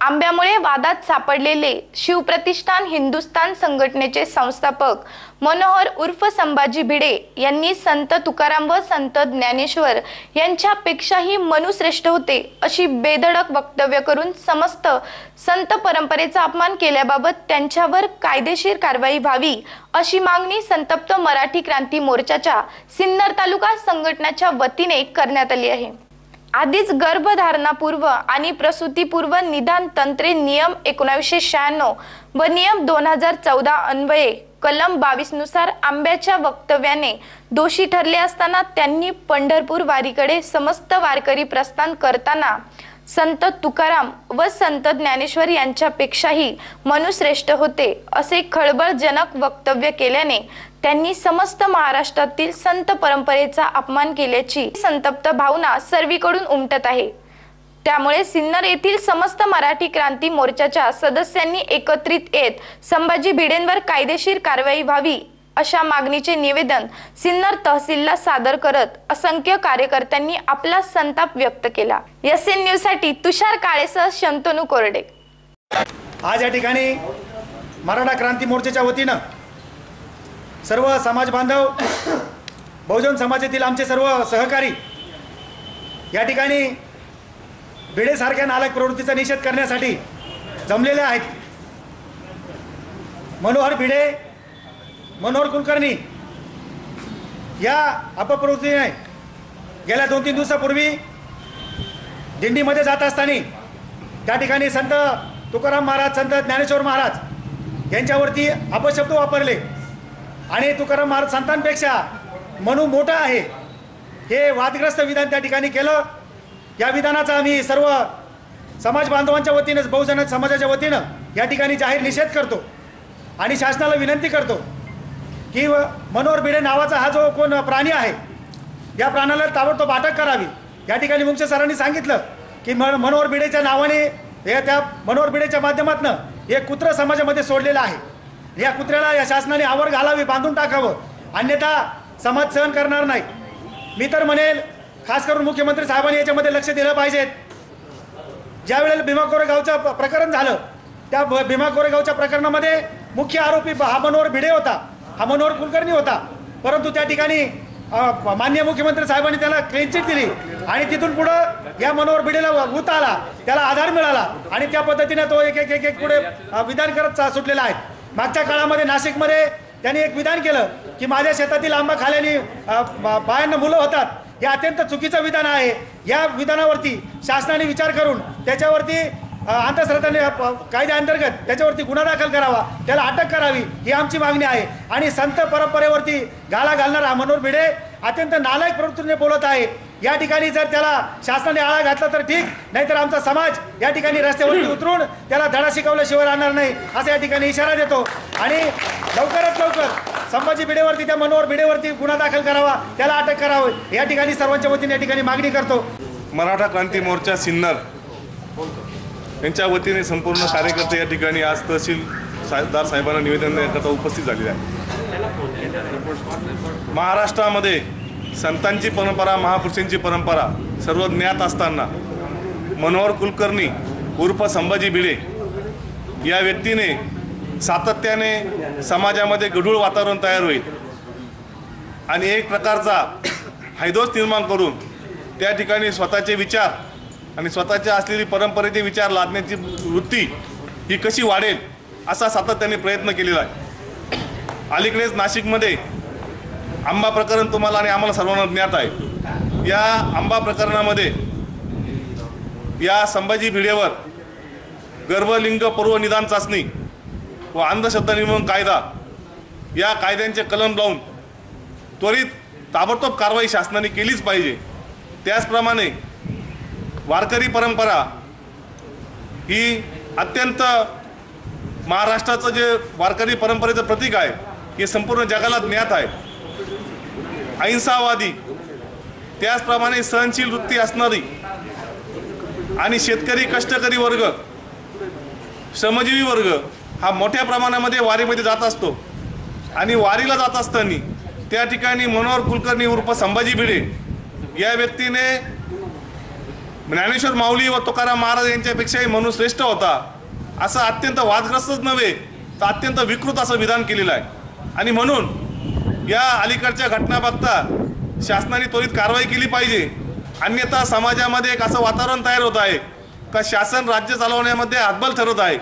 आंब्यामुळे वादात सापडलेले शिवप्रतिष्ठान हिंदुस्थान संघटनेचे संस्थापक मनोहर उर्फ संभाजी भिडे यांनी संत तुकाराम व संत ज्ञानेश्वर यांच्यापेक्षाही मनुश्रेष्ठ होते अशी बेधडक वक्तव्य करून समस्त संत परंपरेचा अपमान केल्याबाबत त्यांच्यावर कायदेशीर कारवाई व्हावी अशी मागणी संतप्त मराठी क्रांती मोर्चाच्या सिन्नर तालुका संघटनाच्या वतीने करण्यात आली आहे. आधीच गर्भधारणापूर्व आणि प्रसूतीपूर्व निदान तंत्रे नियम एकोणावीसशे शहाण्णव व नियम दोन हजार चौदा अन्वये कलम बावीसनुसार आंब्याच्या वक्तव्याने दोषी ठरले असताना त्यांनी पंढरपूर वारीकडे समस्त वारकरी प्रस्थान करताना संत तुकाराम व संत ज्ञानेश्वर यांच्यापेक्षाही मनुश्रेष्ठ होते असे खळबळजनक वक्तव्य केल्याने त्यांनी समस्त महाराष्ट्रातील संत परंपरेचा अपमान केल्याची संतप्त भावना सर्वीकडून उमटत आहे. त्यामुळे सिन्नर येथील समस्त मराठी क्रांती मोर्चाच्या सदस्यांनी एकत्रित येत संभाजी भिडेंवर कायदेशीर कारवाई व्हावी अशा मागणीचे निवेदन सिन्नर तहसीलला सादर करत असंख्य कार्यकर्त्यांनी आपला संताप व्यक्त केला. एस एन न्यूजसाठी तुषार काळेसह शंतनू कोरडे. आज या ठिकाणी मराठा क्रांती मोर्चाच्या वतीनं सर्व समाज बांधव बहुजन समाजातील आमचे सर्व सहकारी या ठिकाणी भिडेसारख्या नालक प्रवृत्तीचा निषेध करण्यासाठी जमलेले आहेत. मनोहर भिडे मनोहर कुलकर्णी. या अपप्रवृत्तीने गेल्या दोन तीन दिवसापूर्वी दिंडीमध्ये जात असताना त्या ठिकाणी संत तुकाराम महाराज संत ज्ञानेश्वर महाराज यांच्यावरती अपशब्द वापरले. आणि तुकाराम महाराज संतांपेक्षा मनू मोठा आहे. हे वादग्रस्त विधान त्या ठिकाणी केलं. या विधानाचा आम्ही सर्व समाज बांधवांच्या वतीनं बहुजन समाजाच्या वतीनं या ठिकाणी जाहीर निषेध करतो. आणि शासनाला विनंती करतो की व- मनोहर भिडे नावाचा हा जो कोण प्राणी आहे या प्राण्याला ताबडतोब अटक करावी. या ठिकाणी मुंगशे सरांनी सांगितलं की मन मनोहर भिडेच्या नावाने हे त्या मनोहर भिडेच्या माध्यमातून एक कुत्र समाजामध्ये सोडलेलं आहे. या कुत्र्याला या शासनाने आवर घालावी बांधून टाकावं. अन्यथा समाज सहन करणार नाही. मी तर म्हणेल खास करून मुख्यमंत्री साहेबांनी याच्यामध्ये लक्ष दिलं पाहिजेत ज्या वेळेला भीमा कोरेगावचं प्रकरण झालं त्या भीमा कोरेगावच्या प्रकरणामध्ये मुख्य आरोपी हा मनोहर भिडे होता. हा मनोहर कुलकर्णी होता. परंतु त्या ठिकाणी मान्य माननीय मुख्यमंत्री साहेबांनी त्याला क्लीन चिट दिली. आणि तिथून पुढं या मनोहर भिडेला भूत आला. त्याला आधार मिळाला. आणि त्या पद्धतीने तो एक एक एक एक पुढे विधान करत चा- सुटलेला आहे. मागच्या काळामध्ये नाशिकमध्ये त्यांनी एक विधान केलं की माझ्या शेतातील आंबा खाल्याने बायांना मुलं होतात. हे अत्यंत चुकीचं विधान आहे. या विधानावरती शासनाने विचार करून त्याच्यावरती अंधश्रद्धाने कायद्याअंतर्गत त्याच्यावरती गुन्हा दाखल करावा त्याला अटक करावी ही आमची मागणी आहे. आणि संत परंपरेवरती गाळा घालणारा मनोहर भिडे अत्यंत नालायक प्रवृत्तीने बोलत आहे. या ठिकाणी जर त्याला शासनाने आळा घातला तर ठीक नाहीतर आमचा समाज या ठिकाणी रस्त्यावरती उतरून त्याला धडा शिकवल्याशिवाय राहणार नाही असा या ठिकाणी इशारा देतो. आणि लवकरात लवकर संभाजी भिडेवरती त्या मनोहर भिडेवरती गुन्हा दाखल करावा त्याला अटक करावी या ठिकाणी सर्वांच्या वतीने या ठिकाणी मागणी करतो. मराठा क्रांती मोर्चा सिन्नर. यांच्या वतीने संपूर्ण कार्यकर्ते या ठिकाणी आज तहसील साहेबांना निवेदन देण्याकरता उपस्थित झालेले आहे महाराष्ट्रामध्ये संतांची परंपरा महापुरुषांची परंपरा सर्व ज्ञात असताना मनोहर कुलकर्णी उर्फ संभाजी भिडे या व्यक्तीने सातत्याने समाजामध्ये गढूळ वातावरण तयार होईल आणि एक प्रकारचा हैदोस निर्माण करून त्या ठिकाणी स्वतःचे विचार आणि स्वतःच्या असलेली परंपरेचे विचार लादण्याची वृत्ती ही कशी वाढेल असा सातत्याने प्रयत्न केलेला आहे. अलीकडेच नाशिकमध्ये आंबा प्रकरण तुम्हाला आणि आम्हाला सर्वांना ज्ञात आहे. या आंबा प्रकरणामध्ये या संभाजी भिडेवर गर्भलिंग पूर्व निदान चाचणी व अंधश्रद्धा निर्मूलन कायदा या कायद्यांचे कलम लावून त्वरित ताबडतोब कारवाई शासनाने केलीच पाहिजे. त्याचप्रमाणे वारकरी परंपरा ही अत्यंत महाराष्ट्राचं जे वारकरी परंपरेचं प्रतीक आहे हे संपूर्ण जगाला ज्ञात आहे. अहिंसावादी त्याचप्रमाणे सहनशील वृत्ती असणारी आणि शेतकरी कष्टकरी वर्ग श्रमजीवी वर्ग हा मोठ्या प्रमाणामध्ये वारीमध्ये जात असतो. आणि वारीला जात असताना त्या ठिकाणी मनोहर कुलकर्णी उर्फ संभाजी भिडे या व्यक्तीने ज्ञानेश्वर माऊली व तुकाराम महाराज यांच्यापेक्षाही म्हणून श्रेष्ठ होता. असं अत्यंत वादग्रस्तच नव्हे तर अत्यंत विकृत असं विधान केलेलं आहे. आणि म्हणून या अलीकडच्या घटना बघता शासनाने त्वरित कारवाई केली पाहिजे. अन्यथा समाजामध्ये एक असं वातावरण तयार होत आहे का शासन राज्य चालवण्यामध्ये हातबल ठरत आहे.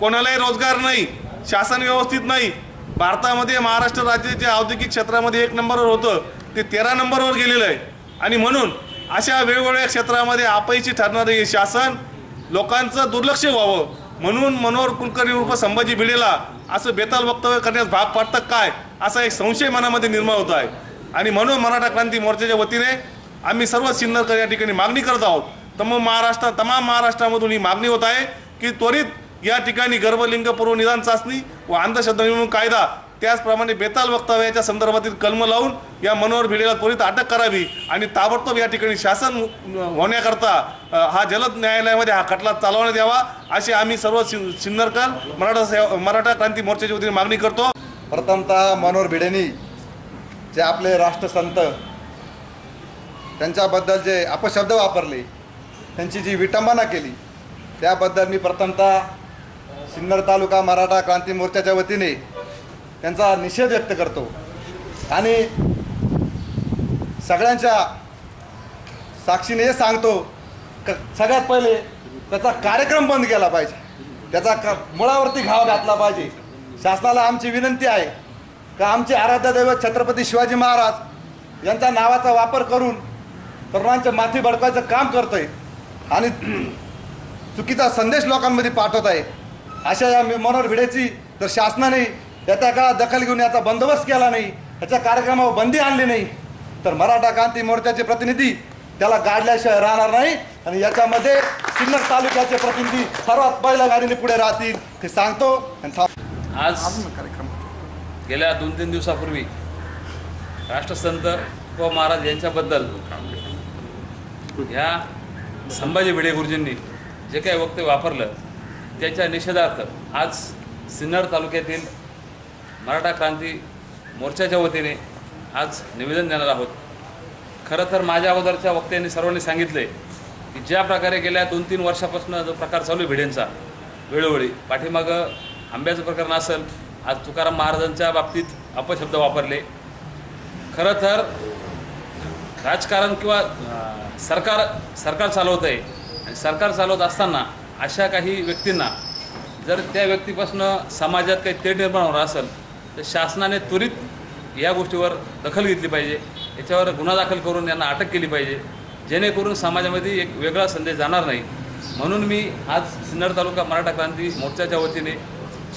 कोणालाही रोजगार नाही शासन व्यवस्थित नाही. भारतामध्ये महाराष्ट्र राज्याच्या औद्योगिक क्षेत्रामध्ये एक नंबरवर होतं ते तेरा नंबरवर गेलेलं आहे. आणि म्हणून अशा वेगवेगळ्या क्षेत्रामध्ये अपयशी ठरणारे हे शासन लोकांचं दुर्लक्ष व्हावं. म्हणून मनोहर कुलकर्णी उर्फ संभाजी भिडेला असं बेताल वक्तव्य करण्यास भाग पाडतं काय? असा एक संशय मनामध्ये निर्माण होत आहे. आणि म्हणून मराठा क्रांती मोर्चाच्या वतीने आम्ही सर्व सिन्नरकर या ठिकाणी मागणी करत आहोत. तमाम महाराष्ट्र तमाम महाराष्ट्रामधून ही मागणी होत आहे की त्वरित या ठिकाणी गर्भलिंग पूर्व निदान चाचणी व अंधश्रद्धा निर्मूलन कायदा त्याचप्रमाणे बेताल वक्तव्याच्या संदर्भातील कलम लावून या मनोहर भिडेला त्वरित अटक करावी आणि ताबडतोब या ठिकाणी शासन होण्याकरता हा जलद न्यायालयामध्ये हा खटला चालवण्यात यावा अशी आम्ही सर्व सिन- सिन्नरकर मराठा सेवा मराठा क्रांती मोर्चाच्या वतीने मागणी करतो. प्रथमतः मनोहर भिडेनी जे आपले राष्ट्रसंत त्यांच्याबद्दल जे अपशब्द वापरले त्यांची जी विटंबना केली त्याबद्दल मी प्रथमतः सिन्नर तालुका मराठा क्रांती मोर्चाच्या वतीने त्यांचा निषेध व्यक्त करतो. आणि सगळ्यांच्या साक्षीने हे सांगतो क सगळ्यात पहिले त्याचा कार्यक्रम बंद केला पाहिजे. त्याचा क मुळावरती घाव घातला पाहिजे. शासनाला आमची विनंती आहे का आमचे आराध्य दैवत छत्रपती शिवाजी महाराज यांच्या नावाचा वापर करून तरुणांच्या माथी भडकायचं काम करतोय आणि चुकीचा संदेश लोकांमध्ये पाठवत आहे. अशा या मनोहर भिडेची तर शासनाने येत्या काळात दखल घेऊन याचा बंदोबस्त केला नाही याच्या कार्यक्रमावर बंदी आणली नाही तर मराठा क्रांती मोर्चाचे प्रतिनिधी त्याला गाडल्याशिवाय राहणार नाही आणि याच्यामध्ये सिन्नर तालुक्याचे प्रतिनिधी सर्वात पहिल्या गाडीने पुढे राहतील हे सांगतो आणि आज गेल्या दोन तीन दिवसापूर्वी राष्ट्रसंत व महाराज यांच्याबद्दल ह्या संभाजी भिडे गुरुजींनी जे काही वक्तव्य वापरलं त्याच्या निषेधार्थ आज सिन्नर तालुक्यातील मराठा क्रांती मोर्चाच्या वतीने आज निवेदन देणार आहोत. खरं तर माझ्या अगोदरच्या वक्त्यांनी सर्वांनी सांगितले की ज्या प्रकारे गेल्या दोन तीन वर्षापासून जो प्रकार चालू आहे भिडेंचा वेळोवेळी पाठीमागं आंब्याचं प्रकरण असेल आज तुकाराम महाराजांच्या बाबतीत अपशब्द वापरले. खरं तर राजकारण किंवा सरकार सरकार चालवत आहे आणि सरकार चालवत असताना अशा काही व्यक्तींना जर त्या व्यक्तीपासून समाजात काही तेढ निर्माण होणार असेल तर शासनाने त्वरित या गोष्टीवर दखल घेतली पाहिजे. याच्यावर गुन्हा दाखल करून यांना अटक केली पाहिजे. जेणेकरून समाजामध्ये एक वेगळा संदेश जाणार नाही. म्हणून मी आज सिन्नर तालुका मराठा क्रांती मोर्चाच्या वतीने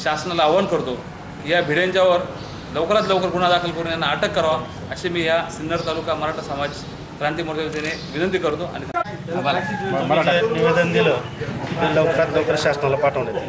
शासनाला आवाहन करतो की या भिड्यांच्यावर लवकरात लवकर गुन्हा दाखल करून यांना अटक करावा अशी मी या सिन्नर तालुका मराठा समाज क्रांती मोर्चाच्या वतीने विनंती करतो आणि तुम्ही निवेदन दिलं ते लवकरात लवकर शासनाला पाठवण्यात